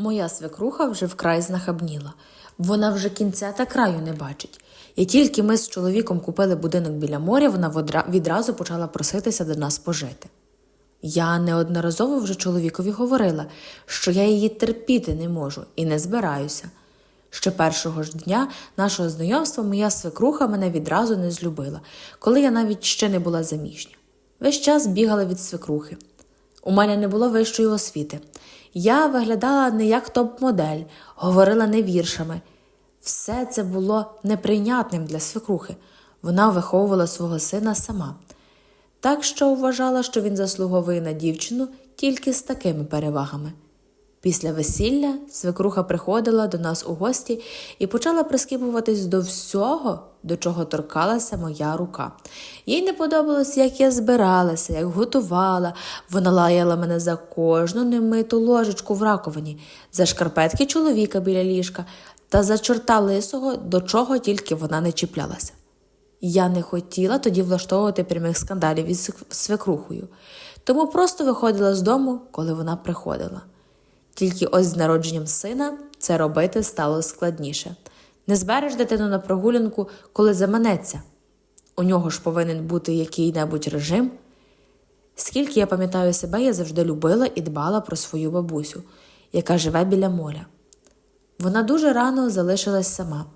Моя свекруха вже вкрай знахабніла. Вона вже кінця та краю не бачить. І тільки ми з чоловіком купили будинок біля моря, вона відразу почала проситися до нас пожити. Я неодноразово вже чоловікові говорила, що я її терпіти не можу і не збираюся. Ще першого ж дня нашого знайомства моя свекруха мене відразу не злюбила, коли я навіть ще не була заміжня. Весь час бігала від свекрухи. У мене не було вищої освіти. Я виглядала не як топ-модель, говорила не віршами. Все це було неприйнятним для свекрухи. Вона виховувала свого сина сама. Так що вважала, що він заслуговує на дівчину тільки з такими перевагами. Після весілля свекруха приходила до нас у гості і почала прискіпуватись до всього, до чого торкалася моя рука. Їй не подобалось, як я збиралася, як готувала. Вона лаяла мене за кожну немиту ложечку в раковині, за шкарпетки чоловіка біля ліжка та за чорта лисого, до чого тільки вона не чіплялася. Я не хотіла тоді влаштовувати прямих скандалів із свекрухою, тому просто виходила з дому, коли вона приходила. Тільки ось з народженням сина це робити стало складніше. Не збереш дитину на прогулянку, коли заманеться. У нього ж повинен бути який-небудь режим. Скільки я пам'ятаю себе, я завжди любила і дбала про свою бабусю, яка живе біля моря. Вона дуже рано залишилась сама.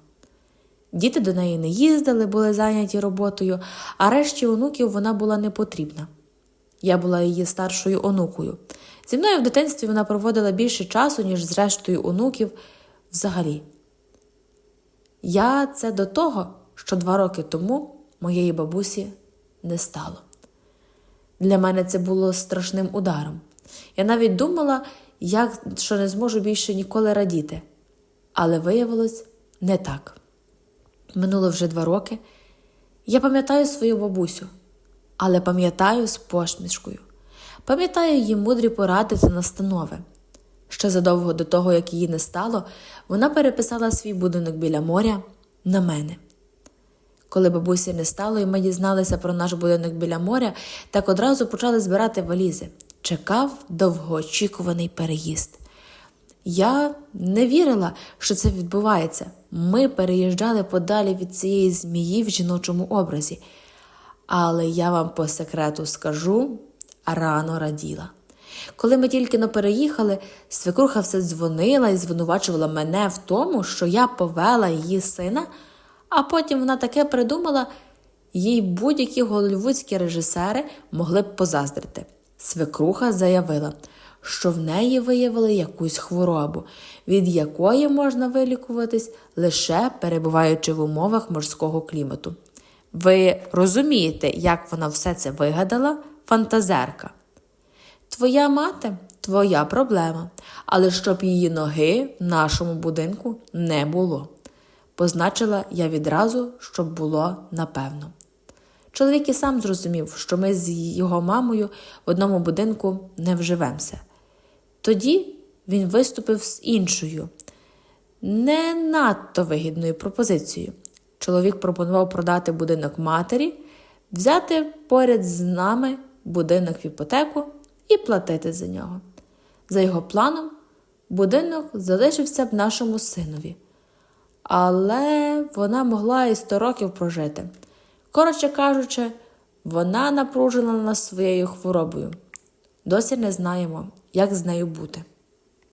Діти до неї не їздили, були зайняті роботою, а решті онуків вона була не потрібна. Я була її старшою онукою. Зі мною в дитинстві вона проводила більше часу, ніж з рештою онуків взагалі. Я це до того, що два роки тому моєї бабусі не стало. Для мене це було страшним ударом. Я навіть думала, як, що не зможу більше ніколи радіти. Але виявилось не так. Минуло вже два роки. Я пам'ятаю свою бабусю, але пам'ятаю з посмішкою. Пам'ятаю її мудрі поради та настанови. Ще задовго до того, як її не стало, вона переписала свій будинок біля моря на мене. Коли бабусі не стало, і ми дізналися про наш будинок біля моря, так одразу почали збирати валізи. Чекав довгоочікуваний переїзд. Я не вірила, що це відбувається. Ми переїжджали подалі від цієї змії в жіночому образі. Але я вам по секрету скажу, рано раділа. Коли ми тільки но переїхали, свекруха все дзвонила і звинувачувала мене в тому, що я повела її сина, а потім вона таке придумала, їй будь-які голлівудські режисери могли б позаздрити. Свекруха заявила, що в неї виявили якусь хворобу, від якої можна вилікуватись лише перебуваючи в умовах морського клімату. Ви розумієте, як вона все це вигадала? Фантазерка. Твоя мати твоя проблема, але щоб її ноги в нашому будинку не було. Позначила я відразу, щоб було напевно. Чоловік і сам зрозумів, що ми з його мамою в одному будинку не вживемося. Тоді він виступив з іншою, не надто вигідною пропозицією. Чоловік пропонував продати будинок матері, взяти поряд з нами будинок в іпотеку і платити за нього. За його планом, будинок залишився б нашому синові. Але вона могла і сто років прожити. Коротше кажучи, вона напружила нас своєю хворобою. Досі не знаємо, як з нею бути.